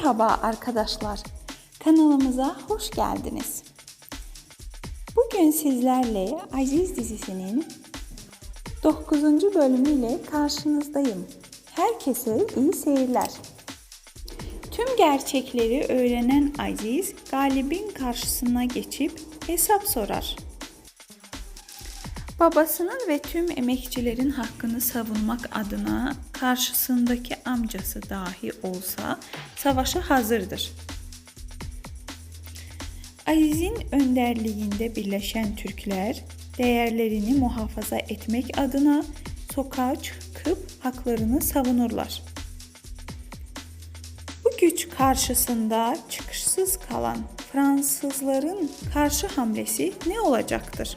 Merhaba arkadaşlar. Kanalımıza hoş geldiniz. Bugün sizlerle Aziz dizisinin 9. bölümüyle karşınızdayım. Herkese iyi seyirler. Tüm gerçekleri öğrenen Aziz, Galip'in karşısına geçip hesap sorar. Babasının ve tüm emekçilerin hakkını savunmak adına karşısındaki amcası dahi olsa savaşa hazırdır. Aziz'in önderliğinde birleşen Türkler değerlerini muhafaza etmek adına sokağa çıkıp haklarını savunurlar. Bu güç karşısında çıkışsız kalan Fransızların karşı hamlesi ne olacaktır?